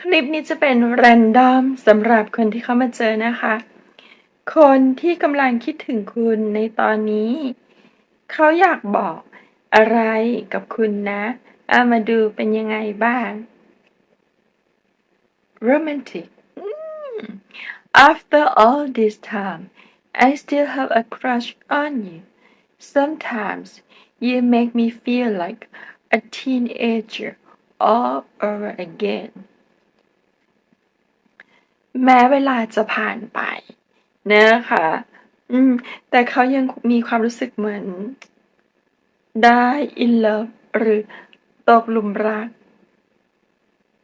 คลิปนี้จะเป็นแรนดอมสำหรับคนที่เข้ามาเจอนะคะ คนที่กำลังคิดถึงคุณในตอนนี้ เขาอยากบอกอะไรกับคุณนะเอามาดูเป็นยังไงบ้าง romantic after all this time I still have a crush on you sometimes you make me feel like a teenager all over again แม้เวลาจะผ่านไปนะคะ อืม แต่เขายังมีความรู้สึกเหมือน ได้ in love หรือตกหลุมรัก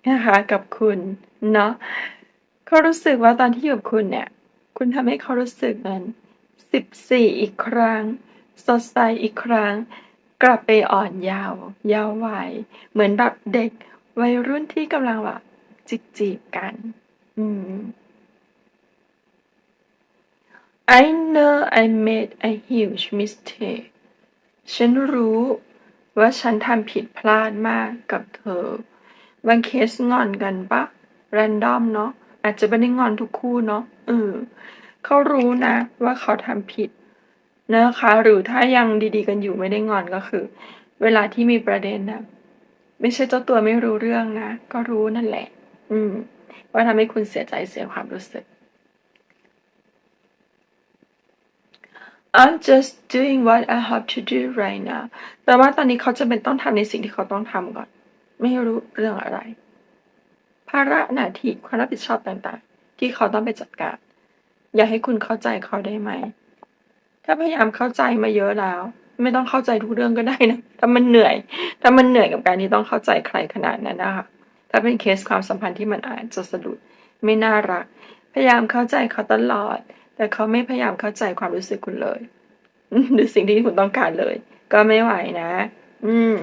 นะคะกับคุณเนาะเขารู้สึกว่าตอนที่อยู่กับคุณเนี่ย คุณทำให้เขารู้สึกเหมือนสิบสี่อีกครั้ง สดใสอีกครั้ง กลับไปอ่อนเยาว์เยาว์วัยเหมือนแบบเด็กวัยรุ่นที่กำลังแบบจีบจีบกันอืม I know I made a huge mistake ฉันรู้ว่าฉันทำผิดพลาดมากกับเธอ บางเคสงอนกันปะ แรนดอมเนาะ อาจจะไม่ได้งอนทุกคู่เนาะ เออ เขารู้นะว่าเขาทำผิดนะคะ หรือถ้ายังดีๆกันอยู่ไม่ได้งอนก็คือ เวลาที่มีประเด็นนะไม่ใช่เจ้าตัวไม่รู้เรื่องนะ ก็รู้นั่นแหละ อืม ว่าทำให้คุณเสียใจเสียความรู้สึก I'm just doing what I have to do right now แต่ว่าตอนนี้เขาจะเป็นต้องทำในสิ่งที่เขาต้องทำก่อน ไม่รู้เรื่องอะไร ภาระหน้าที่ความรับผิดชอบต่างๆ ที่เขาต้องไปจัดการ อยากให้คุณเข้าใจเขาได้ไหม ถ้าพยายามเข้าใจมาเยอะแล้วไม่ต้องเข้าใจทุกเรื่องก็ได้นะ ถ้ามันเหนื่อย ถ้ามันเหนื่อยกับการที่ต้องเข้าใจใครขนาดนั้นนะคะ ถ้าเป็นเคสความสัมพันธ์ที่มันอาจจะสะดุดไม่น่ารัก พยายามเข้าใจเขาตลอด แต่เขาไม่พยายามเข้าใจความรู้สึกคุณเลย หรือสิ่งที่คุณต้องการเลย ก็ไม่ไหวนะ อืม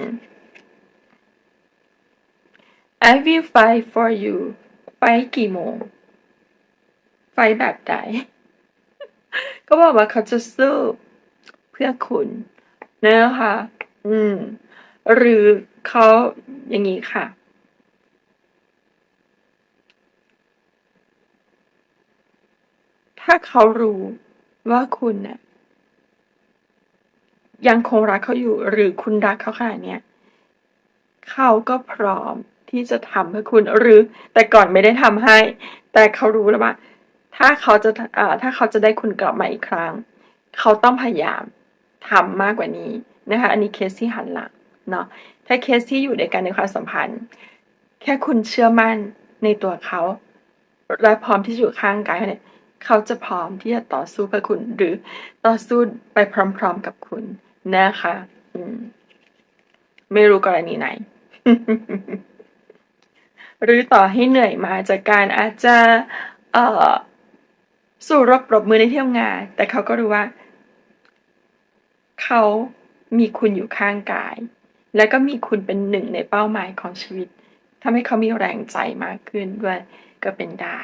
I will fight for you ไฟกี่โมง ไฟแบบใดก็บอกว่าเขาจะสู้เพื่อคุณนะคะ อืม หรือเขาอย่างนี้ค่ะ ถ้าเขารู้ว่าคุณน่ะยังคงรักเขาอยู่ หรือคุณรักเขาขนาดเนี้ยเขาก็พร้อมที่จะทำเพื่อคุณหรือ แต่ก่อนไม่ได้ทำให้ แต่เขารู้แล้วว่าถ้าเขาจะอ่าถ้าเขาจะได้คุณกลับมาอีกครั้ง เขาต้องพยายามทำมากกว่านี้นะคะ อันนี้เคสที่หันหลังเนาะถ้าเคสที่อยู่ด้วยกันในความสัมพันธ์ แค่คุณเชื่อมั่นในตัวเขาและพร้อมที่จะอยู่ข้างกายเขาเนี่ย เขาจะพร้อมที่จะต่อสู้เพื่อคุณ หรือต่อสู้ไปพร้อม ๆกับคุณนะคะอืมไม่รู้กรณีไหน หรือต่อให้เหนื่อยมาจากการอาจจะเอ่อสู้รบปรบมือในเที่ทำงาน แต่เขาก็รู้ว่า เขามีคุณอยู่ข้างกาย และก็มีคุณเป็นหนึ่งในเป้าหมายของชีวิตทำให้เขามีแรงใจมากขึ้นด้วยก็เป็นได้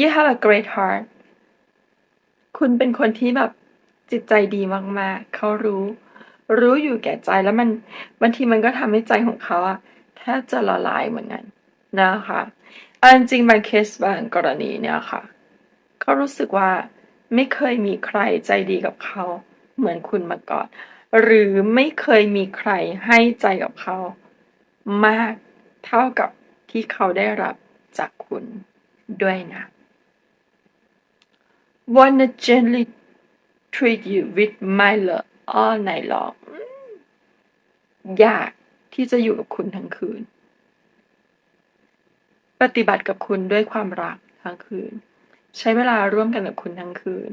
You have a great heart คุณเป็นคนที่แบบจิตใจดีมากๆ เขารู้ รู้อยู่แก่ใจแล้วมันบางทีมันก็ทำให้ใจของเขาอะแทบจะละลายเหมือนกันนะคะเอาจริงๆบางเคสบางกรณีเนี่ยค่ะเขารู้สึกว่าไม่เคยมีใครใจดีกับเขาเหมือนคุณมาก่อน หรือไม่เคยมีใครให้ใจกับเขา มากเท่ากับที่เขาได้รับจากคุณด้วยนะ Wanna gently treat you with my love all night long อยากที่จะอยู่กับคุณทั้งคืน ปฏิบัติกับคุณด้วยความรักทั้งคืน ใช้เวลาร่วมกันกับคุณทั้งคืน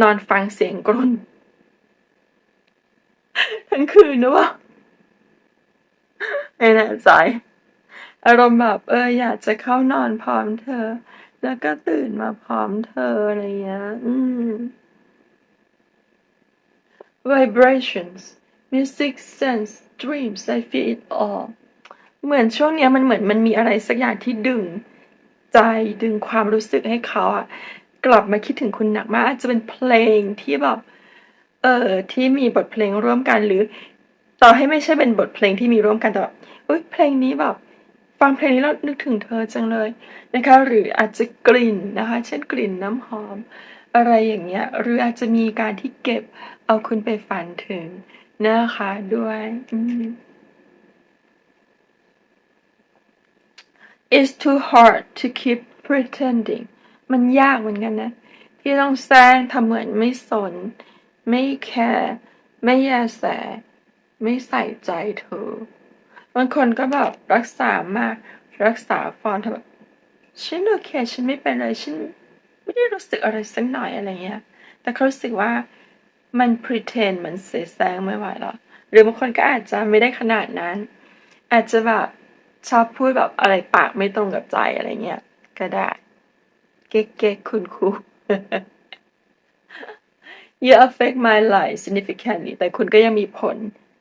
นอนฟังเสียงกรนทั้งคืนนะวะไม่แน่ใจอารมณ์แบบเอออยากจะเข้านอนพร้อมเธอ แล้วก็ตื่นมาพร้อมเธออะไรเงี้ย อืม vibrations music sense dreams I feel it all เหมือนช่วงเนี้ยมันเหมือนมันมีอะไรสักอย่างที่ดึง ใจดึงความรู้สึกให้เขาอะกลับมาคิดถึงคุณหนักมาก อาจจะเป็นเพลงที่แบบ เออที่มีบทเพลงร่วมกันหรือ ต่อให้ไม่ใช่เป็นบทเพลงที่มีร่วมกันแต่แบบเอ้ยเพลงนี้แบบ ฟังเพลงนี้แล้วนึกถึงเธอจังเลยนะคะหรืออาจจะกลิ่นนะคะ เช่นกลิ่นน้ำหอม อะไรอย่างเงี้ยหรืออาจจะมีการที่เก็บเอาคุณไปฝันถึงนะคะด้วยอืม It's too hard to keep pretending มันยากเหมือนกันนะ ที่ต้องแสร้งทำเหมือนไม่สน ไม่แคร์ ไม่แยแส ไม่ใส่ใจเธอ บางคนก็แบบรักษามาก รักษาฟอนทำแบบฉันโอเคฉันไม่เป็นเลยฉันไม่ได้รู้สึกอะไรสักหน่อยอะไรเงี้ย แต่เขารู้สึกว่ามัน pretend มันเสแสร้งไม่ไหวแล้วหรือบางคนก็อาจจะไม่ได้ขนาดนั้น อาจจะแบบชอบพูดแบบอะไรปากไม่ตรงกับใจอะไรเงี้ยก็ได้ เก๊กๆคุณครู You affect my life significantly แต่คุณก็ยังมีผล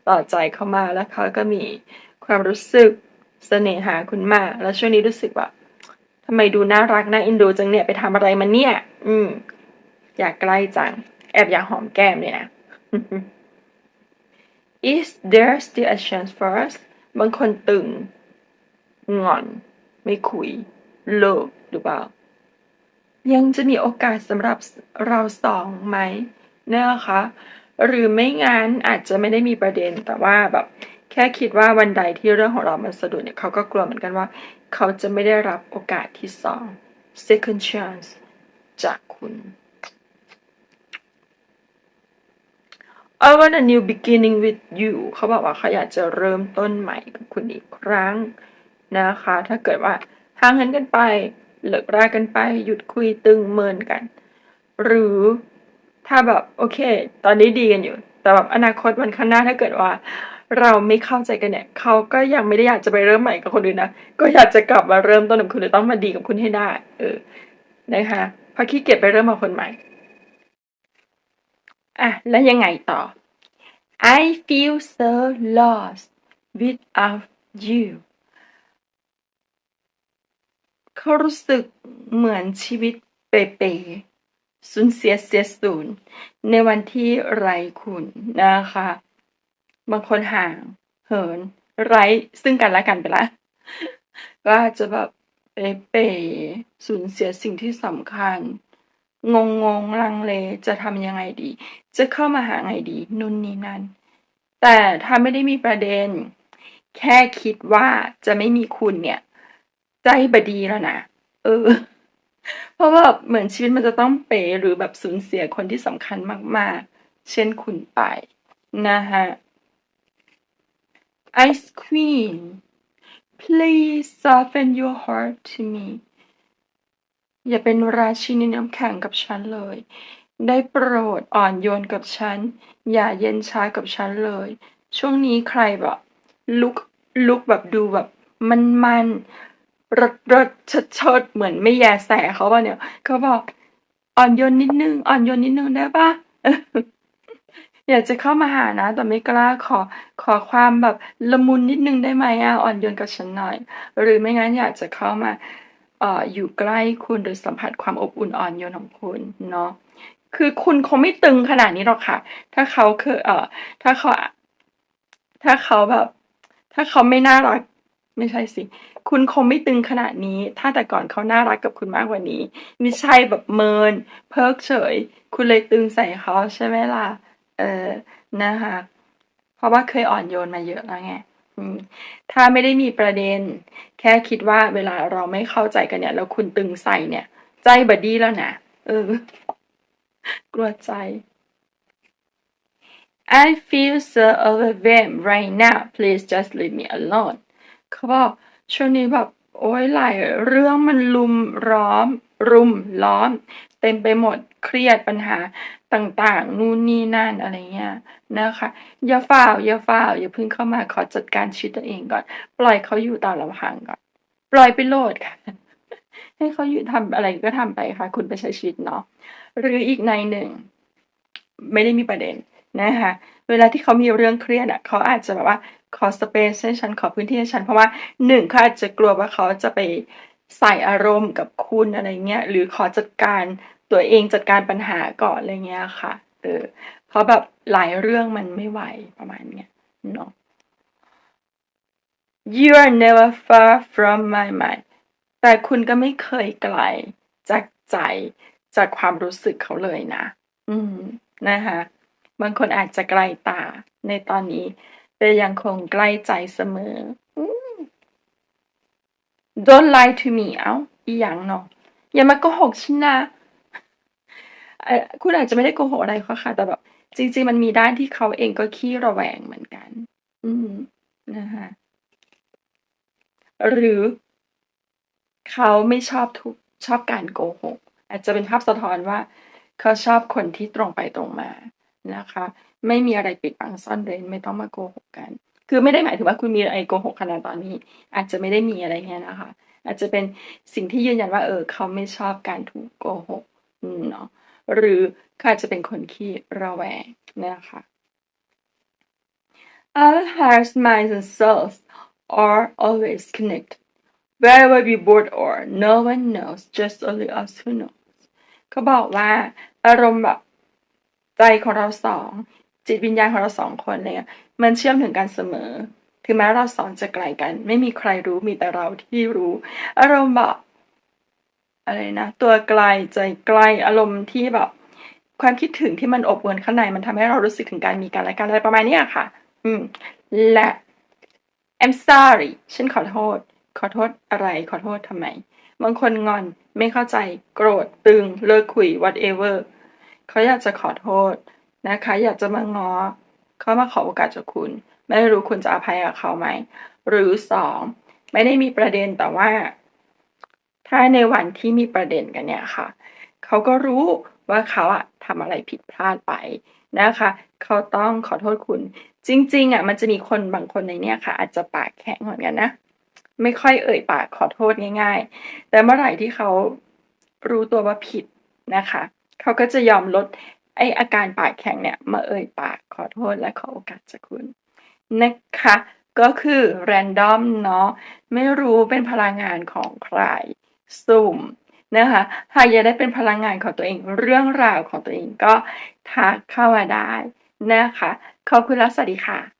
ต่อใจเขามาแล้วเขาก็มี ความรู้สึกเสน่หาคุณมาก แล้วช่วงนี้รู้สึกว่าทำไมดูน่ารักน่าอินดูจังเนี่ยไปทำอะไรมาเนี่ย อืม อยากใกล้จัง แอบอยากหอมแก้มเลยนะ Is there still a chance for us บางคนตึง งอน ไม่คุย เลิกหรือเปล่า ยังจะมีโอกาสสำหรับเราสองไหมเนะคะหรือไม่งั้นอาจจะไม่ได้มีประเด็นแต่ว่าแบบ แค่คิดว่าวันใดที่เรื่องของเรามันสะดุดเนี่ยเขาก็กลัวเหมือนกันว่า เขาจะไม่ได้รับโอกาสที่สอง second chance จากคุณ I want a new beginning with you เขาบอกว่าเขาอยากจะเริ่มต้นใหม่กับคุณอีกครั้งนะคะ ถ้าเกิดว่าห่างเหินกันไป เลิกรากันไป หยุดคุยตึงเมินกัน หรือถ้าแบบ โอเค ตอนนี้ดีกันอยู่ แต่แบบอนาคตวันข้างหน้าถ้าเกิดว่า เราไม่เข้าใจกันเนี่ยเขาก็ยังไม่ได้อยากจะไปเริ่มใหม่กับคนอื่นนะก็อยากจะกลับมาเริ่มต้นกับคุณหรือต้องมาดีกับคุณให้ได้ เออนะคะพราะขี้เกียจไปเริ่มกับคนใหม่อะแล้วยังไงต่อ I feel so lost without you เขารู้สึกเหมือนชีวิตเปๆสูญเสียเสียสูญในวันที่ไรคุณนะคะ บางคนห่าง เหิน ไร้ซึ่งกันและกันไปละ ก็อาจจะแบบเป๋ๆสูญเสียสิ่งที่สำคัญ งงงๆลังเลจะทำยังไงดี จะเข้ามาหาไงดีนู่นนี่นั่น แต่ถ้าไม่ได้มีประเด็น แค่คิดว่าจะไม่มีคุณเนี่ย ใจบดีแล้วนะ เออ เพราะว่าเหมือนชีวิตมันจะต้องเป๋หรือแบบสูญเสียคนที่สำคัญมาก ๆ เช่นคุณไปนะฮะ Ice Queen please soften your heart to me อย่าเป็นราชินีน้ำแข็งกับฉันเลย ได้โปรดอ่อนโยนกับฉัน อย่าเย็นชากับฉันเลย ช่วงนี้ใครแบบลุกลุกแบบดูแบบมันมันรดรดชดชดเหมือนไม่แยแสเขาป่ะเนี่ยเขาบอกอ่อนโยนนิดนึง อ่อนโยนนิดนึงได้ปะ อยากจะเข้ามาหานะ แต่ไม่กล้า ขอ ขอความแบบละมุนนิดนึงได้ไหมอะอ่อนโยนกับฉันหน่อย หรือไม่งั้นอยากจะเข้ามา เอ่อ อยู่ใกล้คุณ หรือสัมผัสความอบอุ่นอ่อนโยนของคุณเนาะ คือคุณคงไม่ตึงขนาดนี้หรอกค่ะ ถ้าเขาคือ เอ่อ ถ้าเขา ถ้าเขาแบบ ถ้าเขาไม่น่ารัก ไม่ใช่สิ คุณคงไม่ตึงขนาดนี้ ถ้าแต่ก่อนเขาน่ารักกับคุณมากกว่านี้ ไม่ใช่แบบเมิน เพิกเฉย คุณเลยตึงใส่เขาใช่ไหมล่ะ เออนะคะ เพราะว่าเคยอ่อนโยนมาเยอะแล้วไงถ้าไม่ได้มีประเด็น แค่คิดว่าเวลาเราไม่เข้าใจกันเนี่ย แล้วคุณตึงใส่เนี่ย ใจบดดี้แล้วนะเออ กลัวใจ I feel so overwhelmed right now please just leave me alone เขาบอกช่วงนี้แบบโอ้ยหลายเรื่องมันลุมร้อม รุมล้อม เต็มไปหมดเครียดปัญหาต่างๆ นู่นนี่นั่นอะไรเงี้ยนะคะ อย่าฝ่าวอย่าฝ่าวอย่าพิ่งเข้ามาขอจัดการชีวิตตัวเองก่อน ปล่อยเขาอยู่ตามลำพังก่อน ปล่อยไปโลดค่ะ ให้เขาอยู่ทำอะไรก็ทำไปค่ะ คุณไปใช้ชีวิตเนาะหรืออีกในหนึ่ง ไม่ได้มีประเด็นนะคะเวลาที่เขามีเรื่องเครียดอะเขาอาจจะแบบว่าขอสเปซให้ฉันขอพื้นที่ให้ฉันเพราะว่าหนึ่งเขาอาจจะกลัวว่าเขาจะไป ใส่อารมณ์กับคุณอะไรเงี้ย หรือขอจัดการตัวเองจัดการปัญหาก่อนอะไรเงี้ยค่ะ เออ เพราะแบบหลายเรื่องมันไม่ไหวประมาณเนี้ยเนาะ you are never far from my mind แต่คุณก็ไม่เคยไกลจากใจจากความรู้สึกเขาเลยนะ อืม นะคะบางคนอาจจะไกลตาในตอนนี้ แต่ยังคงใกล้ใจเสมออื Don't lie to me เอ้าอีหยังเนาะอย่ามาโกหกฉันนะคุณอาจจะไม่ได้โกหกอะไรเขาค่ะ แต่แบบจริง ๆ มันมีด้านที่เขาเองก็ขี้ระแวงเหมือนกัน อืมนะคะหรือ เขาไม่ชอบทุกชอบการโกหก อาจจะเป็นภาพสะท้อนว่า เขาชอบคนที่ตรงไปตรงมานะคะ ไม่มีอะไรปิดบังซ่อนเร้นไม่ต้องมาโกหกกัน คือไม่ได้หมายถึงว่าคุณมีอะไรโกหกขนาดตอนนี้ อาจจะไม่ได้มีอะไรเงี้ยนะคะ อาจจะเป็นสิ่งที่ยืนยันว่า เออ เขาไม่ชอบการถูกโกหกเนาะหรือเขาอาจจะเป็นคนขี้ระแวงนะคะ Our hearts, minds, and souls are always connected. Wherever we both are, no one knows, just only us who knows. เขาบอกว่าอารมณ์แบบใจของเราสอง จิตวิญญาณของเราสองคนเนี่ยมันเชื่อมถึงกันเสมอ ถึงแม้เราสองจะไกลกัน ไม่มีใครรู้มีแต่เราที่รู้ อารมณ์แบบอะไรนะ ตัวไกลใจไกลอารมณ์ที่แบบ ความคิดถึงที่มันอบอวลข้างในมันทำให้เรารู้สึกถึงการมีกันและกันอะไรประมาณนี้ค่ะ อืม และ I'm sorry ฉันขอโทษ ขอโทษอะไร ขอโทษทำไม บางคนงอน ไม่เข้าใจ โกรธ ตึง เลิกคุย whatever เขาอยากจะขอโทษ นะคะ อยากจะมางอเขามาขอโอกาสจากคุณ ไม่รู้คุณจะอภัยกับเขาไหม หรือสองไม่ได้มีประเด็นแต่ว่า ถ้าในวันที่มีประเด็นกันเนี่ยค่ะ เขาก็รู้ว่าเขาอะทำอะไรผิดพลาดไปนะคะ เขาต้องขอโทษคุณ จริง ๆอะมันจะมีคนบางคนในเนี้ยค่ะ อาจจะปากแข็งเหมือนกันนะ ไม่ค่อยเอ่ยปากขอโทษง่าย ๆ แต่เมื่อไหร่ที่เขารู้ตัวว่าผิดนะคะ เขาก็จะยอมลด ไออาการปากแข็งเนี่ยมาเอ่ยปากขอโทษและขอโอกาสจากคุณนะคะ ก็คือแรนดอมเนาะไม่รู้เป็นพลังงานของใครสุ่มนะคะหากอยากได้เป็นพลังงานของตัวเองเรื่องราวของตัวเองก็ทักเข้ามาได้นะคะขอบคุณและสวัสดีค่ะ